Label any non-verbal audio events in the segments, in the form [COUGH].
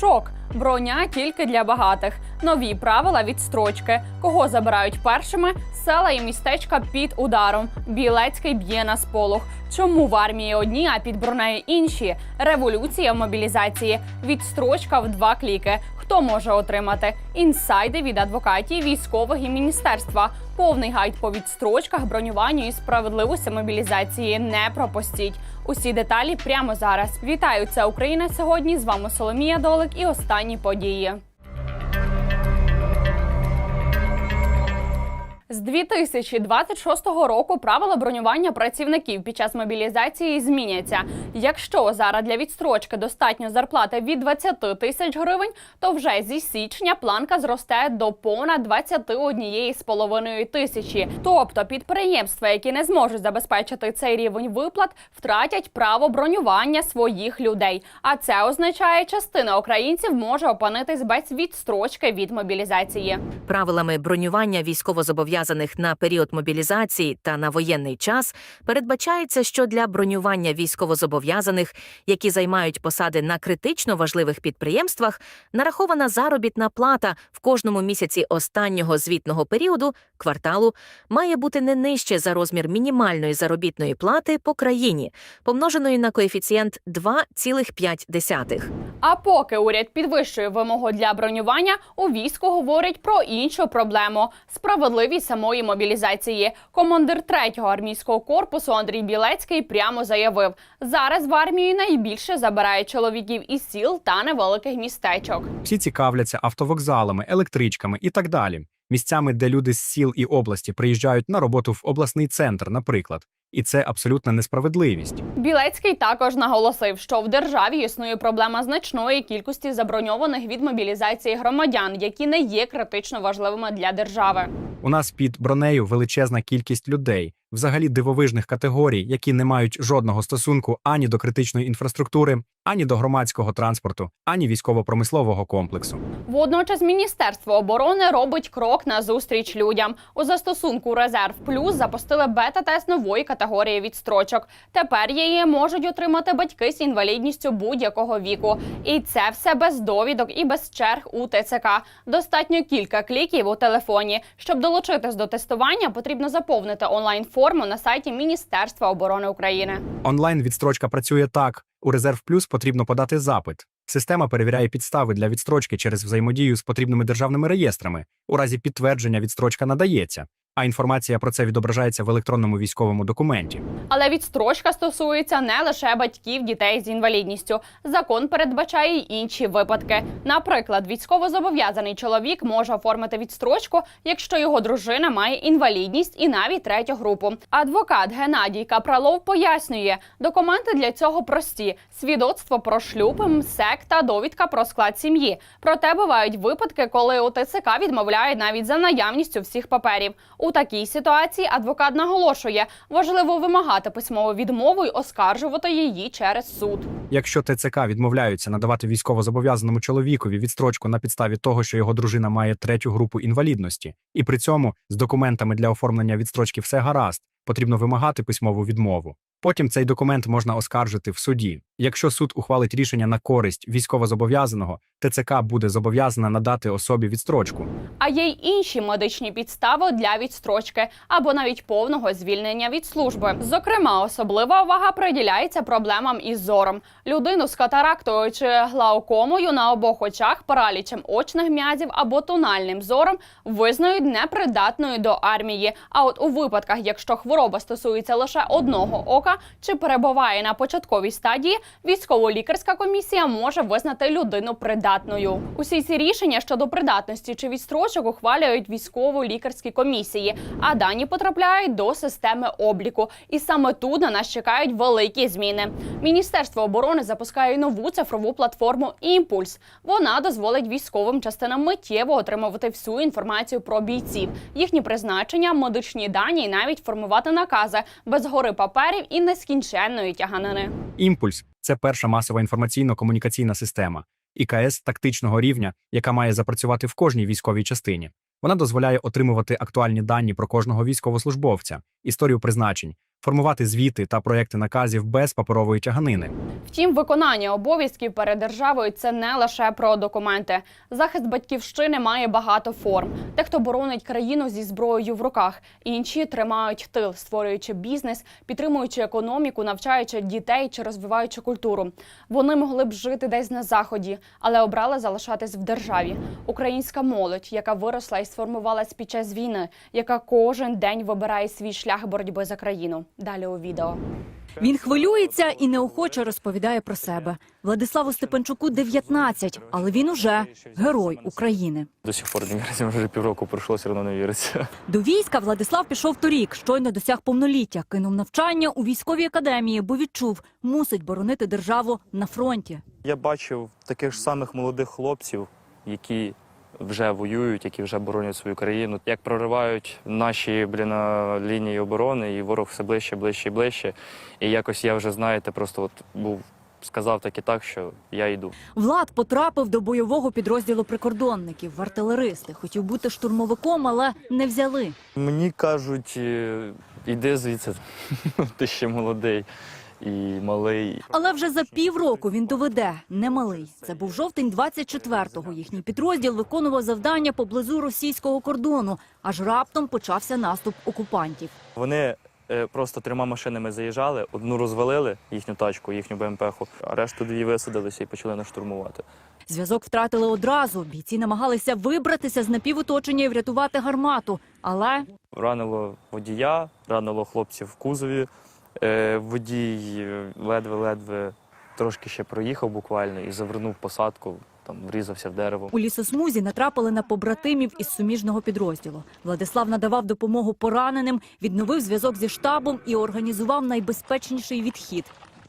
Шок. Броня тільки для багатих. Нові правила відстрочки. Кого забирають першими? Села і містечка під ударом. Білецький б'є на сполох. Чому в армії одні, а під бронею інші? Революція в мобілізації. Відстрочка в два кліки. Хто може отримати? Інсайди від адвокатів, військових і міністерства. Повний гайд по відстрочках, бронюванню і справедливості мобілізації. Не пропустіть. Усі деталі прямо зараз. Вітаю, це Україна сьогодні. З вами Соломія Долик і останні події. З 2026 року правила бронювання працівників під час мобілізації зміняться. Якщо зараз для відстрочки достатньо зарплати від 20 тисяч гривень, то вже зі січня планка зросте до понад 21,5 тисячі. Тобто підприємства, які не зможуть забезпечити цей рівень виплат, втратять право бронювання своїх людей. А це означає, частина українців може опинитись без відстрочки від мобілізації. Правилами бронювання військовозобов'язаних на період мобілізації та на воєнний час передбачається, що для бронювання військовозобов'язаних, які займають посади на критично важливих підприємствах, нарахована заробітна плата в кожному місяці останнього звітного періоду кварталу має бути не нижче за розмір мінімальної заробітної плати по країні, помноженої на коефіцієнт 2,5. А поки уряд підвищує вимогу для бронювання, у війську говорять про іншу проблему справедливість самої мобілізації. Командир 3-го армійського корпусу Андрій Білецький прямо заявив: зараз в армію найбільше забирають чоловіків із сіл та невеликих містечок. Всі цікавляться автовокзалами, електричками і так далі. Місцями, де люди з сіл і області приїжджають на роботу в обласний центр, наприклад. І це абсолютна несправедливість. Білецький також наголосив, що в державі існує проблема значної кількості заброньованих від мобілізації громадян, які не є критично важливими для держави. У нас під бронею величезна кількість людей, взагалі дивовижних категорій, які не мають жодного стосунку ані до критичної інфраструктури, ані до громадського транспорту, ані військово-промислового комплексу. Водночас Міністерство оборони робить крок на зустріч людям. У застосунку Резерв Плюс запустили бета-тест нової категорії відстрочок. Тепер її можуть отримати батьки з інвалідністю будь-якого віку. І це все без довідок і без черг у ТЦК. Достатньо кілька кліків у телефоні. Щоб долучитись до тестування, потрібно заповнити онлайн-форму на сайті Міністерства оборони України. Онлайн відстрочка працює так: у Резерв Плюс потрібно подати запит. Система перевіряє підстави для відстрочки через взаємодію з потрібними державними реєстрами. У разі підтвердження відстрочка надається, а інформація про це відображається в електронному військовому документі. Але відстрочка стосується не лише батьків дітей з інвалідністю. Закон передбачає й інші випадки. Наприклад, військовозобов'язаний чоловік може оформити відстрочку, якщо його дружина має інвалідність і навіть третю групу. Адвокат Геннадій Капралов пояснює, документи для цього прості: свідоцтво про шлюб, МСЕК та довідка про склад сім'ї. Проте бувають випадки, коли у ТЦК відмовляють навіть за наявністю всіх паперів. У такій ситуації адвокат наголошує, важливо вимагати письмову відмову і оскаржувати її через суд. Якщо ТЦК відмовляються надавати військовозобов'язаному чоловікові відстрочку на підставі того, що його дружина має третю групу інвалідності, і при цьому з документами для оформлення відстрочки все гаразд, потрібно вимагати письмову відмову. Потім цей документ можна оскаржити в суді. Якщо суд ухвалить рішення на користь військовозобов'язаного, ТЦК буде зобов'язана надати особі відстрочку. А є й інші медичні підстави для відстрочки або навіть повного звільнення від служби. Зокрема, особлива увага приділяється проблемам із зором. Людину з катарактою чи глаукомою на обох очах, паралічем очних м'язів або тональним зором визнають непридатною до армії. А от у випадках, якщо хвороба стосується лише одного ока чи перебуває на початковій стадії, військово-лікарська комісія може визнати людину придатною. Усі ці рішення щодо придатності чи відстрочок ухвалюють військово-лікарські комісії, а дані потрапляють до системи обліку. І саме тут на нас чекають великі зміни. Міністерство оборони запускає нову цифрову платформу Імпульс. Вона дозволить військовим частинам миттєво отримувати всю інформацію про бійців, їхні призначення, медичні дані і навіть формувати накази без гори паперів і нескінченної тяганини. Імпульс це перша масова інформаційно-комунікаційна система ІКС тактичного рівня, яка має запрацювати в кожній військовій частині. Вона дозволяє отримувати актуальні дані про кожного військовослужбовця, історію призначень, формувати звіти та проекти наказів без паперової тяганини. Втім, виконання обов'язків перед державою це не лише про документи. Захист батьківщини має багато форм. Дехто боронить країну зі зброєю в руках, інші тримають тил, створюючи бізнес, підтримуючи економіку, навчаючи дітей чи розвиваючи культуру. Вони могли б жити десь на заході, але обрали залишатись в державі. Українська молодь, яка виросла і сформувалась під час війни, яка кожен день вибирає свій шлях боротьби за країну. Далі у відео. Він хвилюється і неохоче розповідає про себе. Владиславу Степанчуку 19, але він уже герой України. До сих пор не віриться, вже півроку пройшло, все одно не віриться. До війська Владислав пішов торік, щойно досяг повноліття, кинув навчання у військовій академії, бо відчув, мусить боронити державу на фронті. Я бачив таких ж самих молодих хлопців, які вже воюють, які вже боронять свою країну. Як проривають наші блін, лінії оборони, і ворог все ближче, ближче і ближче. І якось я вже, знаєте, просто от був сказав так і так, що я йду. Влад потрапив до бойового підрозділу прикордонників в артилеристи. Хотів бути штурмовиком, але не взяли. Мені кажуть, е, іди звідси, [LAUGHS] ти ще молодий і малий. Але вже за півроку він доведе немалий. Це був жовтень 24-го. Їхній підрозділ виконував завдання поблизу російського кордону. Аж раптом почався наступ окупантів. Вони е, просто трьома машинами заїжджали, одну розвалили їхню тачку, їхню БМП-ху, а решту дві висадилися і почали нас штурмувати. Зв'язок втратили одразу. Бійці намагалися вибратися з напівоточення і врятувати гармату. Але Ранило водія, ранило хлопців в кузові. Е, Водій е, ледве-ледве трошки ще проїхав буквально і завернув посадку, там врізався в дерево. у лісосмузі натрапили на побратимів із суміжного підрозділу. Владислав надавав допомогу пораненим, відновив зв'язок зі штабом і організував найбезпечніший відхід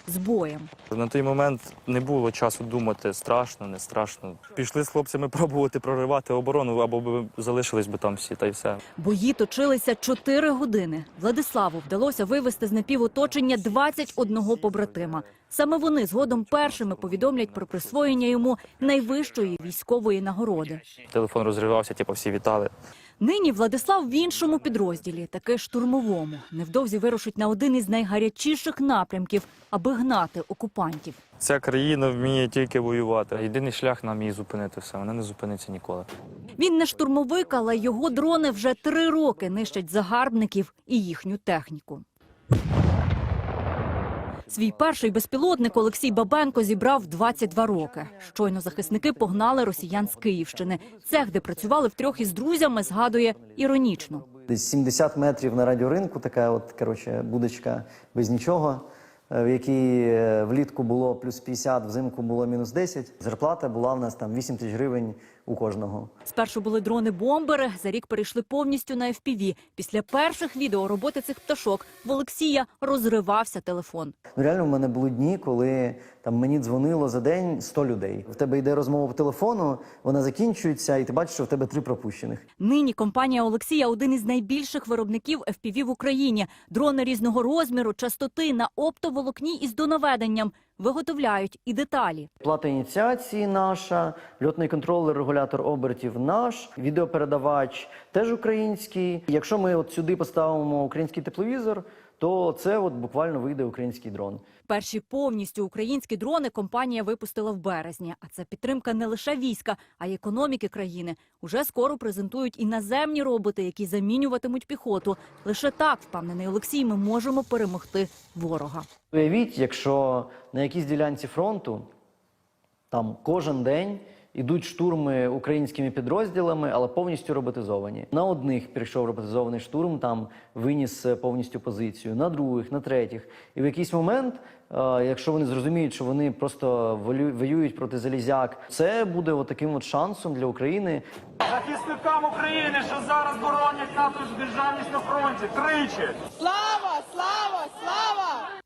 з боєм. На той момент не було часу думати, страшно, не страшно. Пішли з хлопцями пробувати проривати оборону, або б залишились би там всі, та й все. Бої точилися чотири години. Владиславу вдалося вивести з напівоточення 21 побратима. Саме вони згодом першими повідомлять про присвоєння йому найвищої військової нагороди. Телефон розривався, типу всі вітали. Нині Владислав в іншому підрозділі, таки штурмовому. Невдовзі вирушить на один із найгарячіших напрямків, аби гнати окупантів. Ця країна вміє тільки воювати. Єдиний шлях нам її зупинити все. Вона не зупиниться ніколи. Він не штурмовик, але його дрони вже три роки нищать загарбників і їхню техніку. Свій перший безпілотник Олексій Бабенко зібрав в 22 роки. Щойно захисники погнали росіян з Київщини. Цех, де працювали втрьох із друзями, згадує іронічно. Десь 70 метрів на радіоринку, така от коротше, будочка без нічого, е, в якій е, влітку було плюс 50, взимку було мінус 10. Зарплата була в нас там 8 тисяч гривень у кожного. Спершу були дрони-бомбери, за рік перейшли повністю на FPV. Після перших відео роботи цих пташок в Олексія розривався телефон. Ну реально в мене були дні, коли там мені дзвонило за день 100 людей. В тебе йде розмова по телефону, вона закінчується, і ти бачиш, що в тебе три пропущених. Нині компанія Олексія один із найбільших виробників FPV в Україні. Дрони різного розміру, частоти на оптоволокні із донаведенням виготовляють і деталі. Плата ініціації наша, льотний контролер, регулятор обертів наш, відеопередавач теж український. Якщо ми от сюди поставимо український тепловізор, то це от буквально вийде український дрон. Перші повністю українські дрони компанія випустила в березні. А це підтримка не лише війська, а й економіки країни. Уже скоро презентують іноземні роботи, які замінюватимуть піхоту. Лише так, впевнений Олексій, ми можемо перемогти ворога. Уявіть, якщо на якійсь ділянці фронту там кожен день ідуть штурми українськими підрозділами, але повністю роботизовані. На одних прийшов роботизований штурм, там виніс повністю позицію, на других, на третіх. І в якийсь момент, е, якщо вони зрозуміють, що вони просто воюють проти залізяк, це буде от таким от шансом для України захисникам України, що зараз боронять нашу державність на фронті. Тричі. Слава, слава!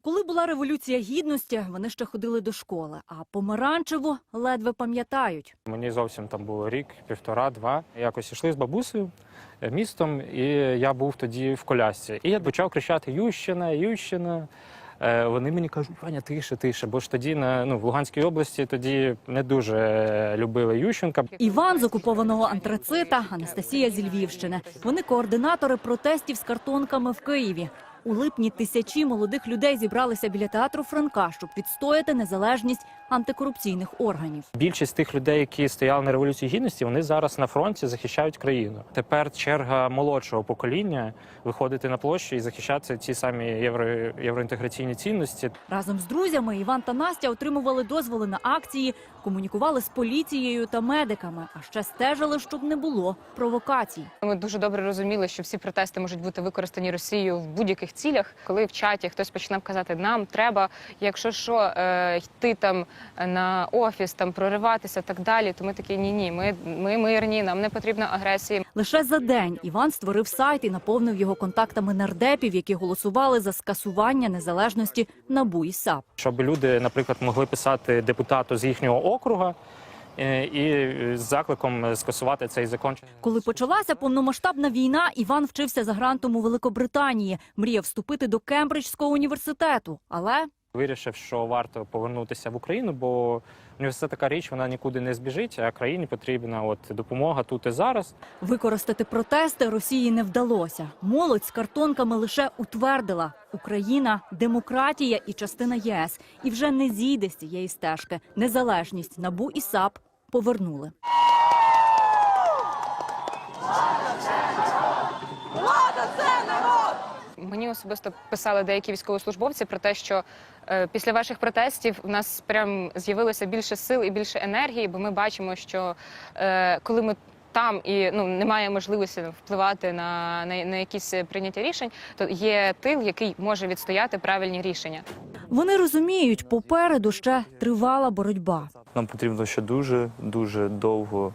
Коли була революція гідності, вони ще ходили до школи, а помаранчеву ледве пам'ятають. Мені зовсім там було рік, півтора, два. Якось йшли з бабусею е, містом, і я був тоді в колясці. І я почав кричати Ющина, Ющина. Е, Вони мені кажуть, Ваня, тише, тише. Бо ж тоді на ну в Луганській області тоді не дуже любили Ющенка. Іван з окупованого антрацита, Анастасія зі Львівщини. Вони координатори протестів з картонками в Києві. У липні тисячі молодих людей зібралися біля театру Франка, щоб відстояти незалежність антикорупційних органів. Більшість тих людей, які стояли на революції гідності, вони зараз на фронті захищають країну. Тепер черга молодшого покоління виходити на площу і захищати ті самі євро, євроінтеграційні цінності. Разом з друзями Іван та Настя отримували дозволи на акції, комунікували з поліцією та медиками, а ще стежили, щоб не було провокацій. Ми дуже добре розуміли, що всі протести можуть бути використані Росією в будь-яких цілях. Коли в чаті хтось починав казати, нам треба, якщо що, е, йти там на офіс, там прориватися, так далі. То ми такі ні, ні, ми, ми мирні, нам не потрібна агресія. Лише за день Іван створив сайт і наповнив його контактами нардепів, які голосували за скасування незалежності НАБУ і САП. щоб люди, наприклад, могли писати депутату з їхнього округа е, і з закликом скасувати цей закон. Коли почалася повномасштабна війна, Іван вчився за грантом у Великобританії, мріяв вступити до Кембриджського університету, але Вирішив, що варто повернутися в Україну, бо університет така річ, вона нікуди не збіжить, а країні потрібна от допомога тут і зараз. використати протести Росії не вдалося. Молодь з картонками лише утвердила Україна демократія і частина ЄС, і вже не зійде з цієї стежки. Незалежність НАБУ і САП повернули. Влада це народ! Мені особисто писали деякі військовослужбовці про те, що е, після ваших протестів у нас прям з'явилося більше сил і більше енергії, бо ми бачимо, що е, коли ми там і ну немає можливості впливати на, на, на якісь прийняття рішень, то є тил, який може відстояти правильні рішення. Вони розуміють, попереду ще тривала боротьба, Нам потрібно ще дуже дуже довго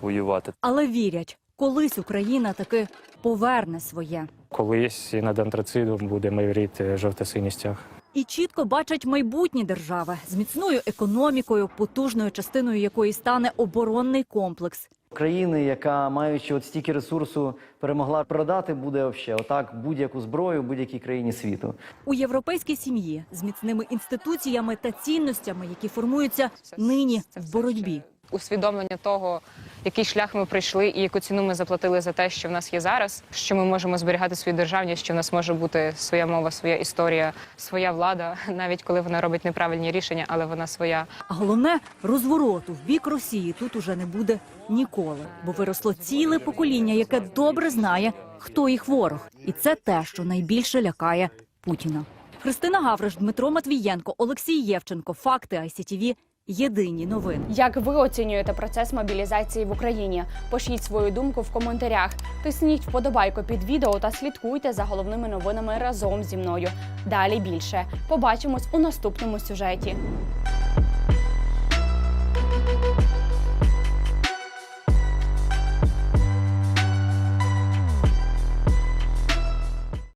воювати. але вірять, колись Україна таки поверне своє. Колись і над антрацидом буде майоріти жовто-синій стяг. І чітко бачать майбутні держави з міцною економікою, потужною частиною якої стане оборонний комплекс. країни, яка маючи от стільки ресурсу, перемогла продати, буде вообще отак будь-яку зброю будь-якій країні світу. У європейській сім'ї з міцними інституціями та цінностями, які формуються нині в боротьбі. Усвідомлення того, який шлях ми пройшли, і яку ціну ми заплатили за те, що в нас є зараз, що ми можемо зберігати свою державність, що в нас може бути своя мова, своя історія, своя влада, [LAUGHS] навіть коли вона робить неправильні рішення, але вона своя. А головне розвороту в бік Росії тут уже не буде ніколи, бо виросло ціле покоління, яке добре знає, хто їх ворог, і це те, що найбільше лякає Путіна. Христина Гавриш, Дмитро Матвієнко, Олексій Євченко. Факти ICTV. Єдині новини. Як ви оцінюєте процес мобілізації в Україні? Пишіть свою думку в коментарях. Тисніть вподобайку під відео та слідкуйте за головними новинами разом зі мною. Далі більше. Побачимось у наступному сюжеті.